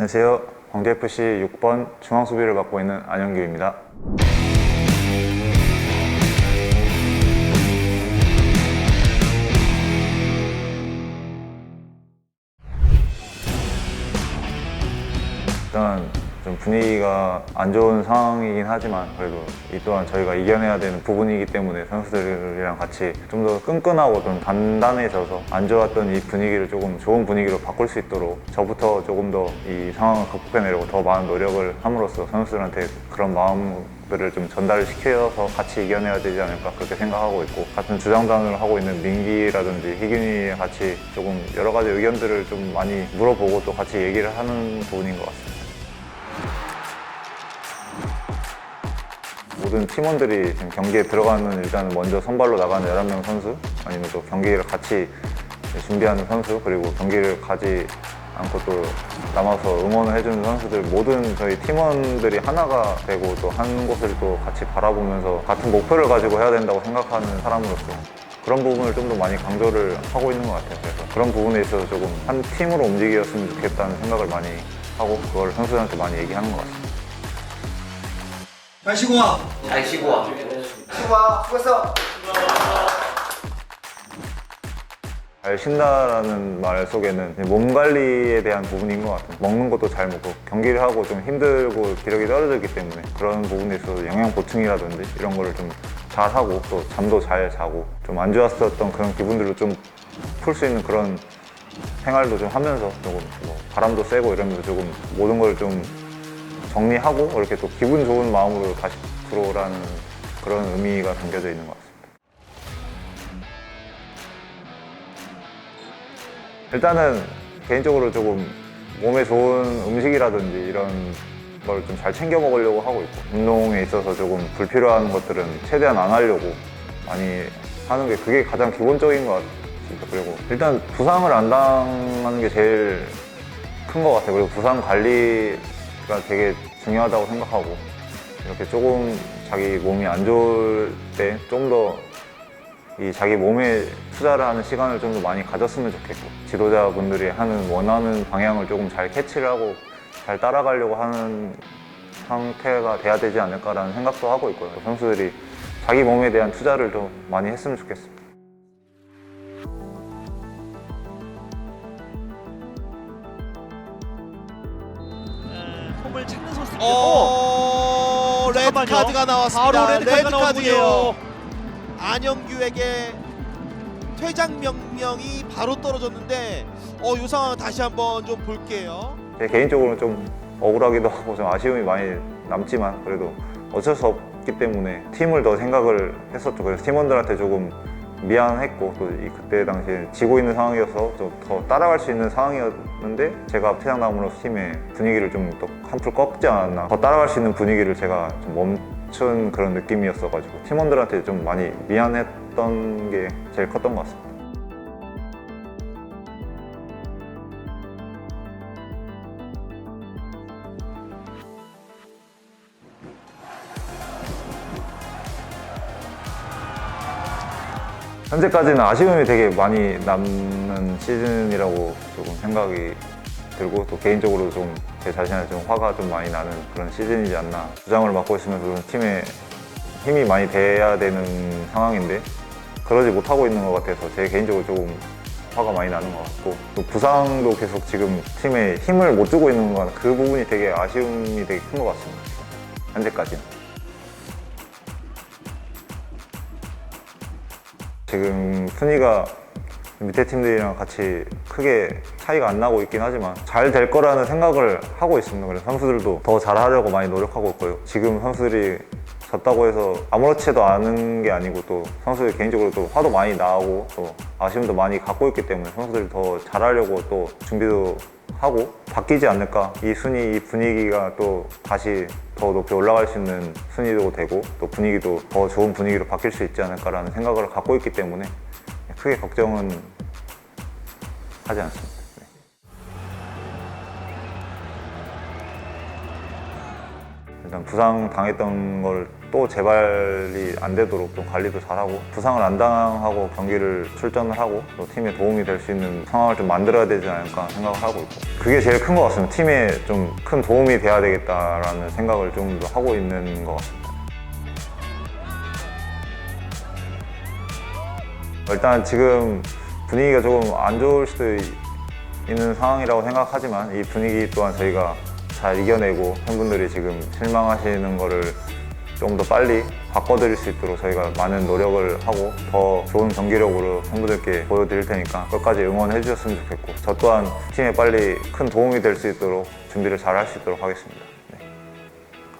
안녕하세요. 광주FC 6번 중앙수비를 맡고 있는 안영규입니다. 일단 좀 분위기가 안 좋은 상황이긴 하지만 그래도 이 또한 저희가 이겨내야 되는 부분이기 때문에 선수들이랑 같이 좀 더 끈끈하고 좀 단단해져서 안 좋았던 이 분위기를 조금 좋은 분위기로 바꿀 수 있도록 저부터 조금 더 이 상황을 극복해내려고 더 많은 노력을 함으로써 선수들한테 그런 마음들을 좀 전달을 시켜서 같이 이겨내야 되지 않을까 그렇게 생각하고 있고 같은 주장단을 하고 있는 민기라든지 희균이 같이 조금 여러 가지 의견들을 좀 많이 물어보고 또 같이 얘기를 하는 부분인 것 같습니다. 모든 팀원들이 지금 경기에 들어가는 일단 먼저 선발로 나가는 11명 선수 아니면 또 경기를 같이 준비하는 선수 그리고 경기를 가지 않고 또 남아서 응원을 해주는 선수들 모든 저희 팀원들이 하나가 되고 또 한 곳을 또 같이 바라보면서 같은 목표를 가지고 해야 된다고 생각하는 사람으로서 그런 부분을 좀 더 많이 강조를 하고 있는 것 같아요. 그래서 그런 부분에 있어서 조금 한 팀으로 움직였으면 좋겠다는 생각을 많이 하고 그걸 선수들한테 많이 얘기하는 것 같습니다. 잘 쉬고 와. 잘 쉬고 와. 쉬고 와. 수고했어. 잘 쉰다라는 말 속에는 몸 관리에 대한 부분인 것 같아요. 먹는 것도 잘 먹고 경기를 하고 좀 힘들고 기력이 떨어졌기 때문에 그런 부분에 있어서 영양 보충이라든지 이런 거를 좀 잘 하고 또 잠도 잘 자고 좀 안 좋았었던 그런 기분들도 좀풀 수 있는 그런 생활도 좀 하면서 조금 뭐 바람도 쐬고 이러면서 조금 모든 걸 좀 정리하고 이렇게 또 기분 좋은 마음으로 다시 들어오라는 그런 의미가 담겨져 있는 것 같습니다. 일단은 개인적으로 조금 몸에 좋은 음식이라든지 이런 걸 좀 잘 챙겨 먹으려고 하고 있고 운동에 있어서 조금 불필요한 것들은 최대한 안 하려고 많이 하는 게 그게 가장 기본적인 것 같 습니다. 그리고 일단 부상을 안 당하는 게 제일 큰 것 같아요. 그리고 부상 관리가 되게 중요하다고 생각하고 이렇게 조금 자기 몸이 안 좋을 때 좀 더 이 자기 몸에 투자를 하는 시간을 좀 더 많이 가졌으면 좋겠고 지도자분들이 하는 원하는 방향을 조금 잘 캐치를 하고 잘 따라가려고 하는 상태가 돼야 되지 않을까라는 생각도 하고 있고요. 선수들이 자기 몸에 대한 투자를 좀 많이 했으면 좋겠습니다. 폼을 찾는 선수인데 어, 레드 잠깐만요. 카드가 나왔습니다. 바로 레드 카드가 카드예요. 안영규에게 퇴장 명령이 바로 떨어졌는데 어, 이 상황 다시 한번 좀 볼게요. 제 개인적으로는 좀 억울하기도 하고 좀 아쉬움이 많이 남지만 그래도 어쩔 수 없기 때문에 팀을 더 생각을 했었죠. 그래서 팀원들한테 조금 미안했고 또이 그때 당시에 지고 있는 상황이어서 좀 더 따라갈 수 있는 상황이었는데 제가 퇴장남으로서 팀의 분위기를 좀 더 한풀 꺾지 않았나 더 따라갈 수 있는 분위기를 제가 좀 멈춘 그런 느낌이었어가지고 팀원들한테 좀 많이 미안했던 게 제일 컸던 것 같습니다. 현재까지는 아쉬움이 되게 많이 남는 시즌이라고 조금 생각이 들고 또 개인적으로 좀 제 자신한테 좀 화가 좀 많이 나는 그런 시즌이지 않나. 부장을 맡고 있으면서 좀 팀에 힘이 많이 돼야 되는 상황인데 그러지 못하고 있는 것 같아서 제 개인적으로 조금 화가 많이 나는 것 같고 또 부상도 계속 지금 팀에 힘을 못 주고 있는 것 같아요 그 부분이 되게 아쉬움이 되게 큰 것 같습니다. 현재까지는 지금 순위가 밑에 팀들이랑 같이 크게 차이가 안 나고 있긴 하지만 잘 될 거라는 생각을 하고 있습니다. 그래서 선수들도 더 잘하려고 많이 노력하고 있고요. 지금 선수들이 졌다고 해서 아무렇지도 않은 게 아니고 또 선수들 개인적으로 또 화도 많이 나고 또 아쉬움도 많이 갖고 있기 때문에 선수들이 더 잘하려고 또 준비도 하고 바뀌지 않을까 이 순위 이 분위기가 또 다시 더 높이 올라갈 수 있는 순위도 되고 또 분위기도 더 좋은 분위기로 바뀔 수 있지 않을까라는 생각을 갖고 있기 때문에 크게 걱정은 하지 않습니다. 일단 부상 당했던 걸 또 재발이 안 되도록 좀 관리도 잘하고 부상을 안 당하고 경기를 출전을 하고 또 팀에 도움이 될 수 있는 상황을 좀 만들어야 되지 않을까 생각을 하고 있고 그게 제일 큰 것 같습니다. 팀에 좀 큰 도움이 돼야 되겠다라는 생각을 좀더 하고 있는 것 같습니다. 일단 지금 분위기가 조금 안 좋을 수도 있- 있는 상황이라고 생각하지만 이 분위기 또한 저희가 잘 이겨내고 팬분들이 지금 실망하시는 거를 좀 더 빨리 바꿔드릴 수 있도록 저희가 많은 노력을 하고 더 좋은 경기력으로 팬분들께 보여드릴 테니까 끝까지 응원해 주셨으면 좋겠고 저 또한 팀에 빨리 큰 도움이 될 수 있도록 준비를 잘 할 수 있도록 하겠습니다. 네.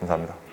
감사합니다.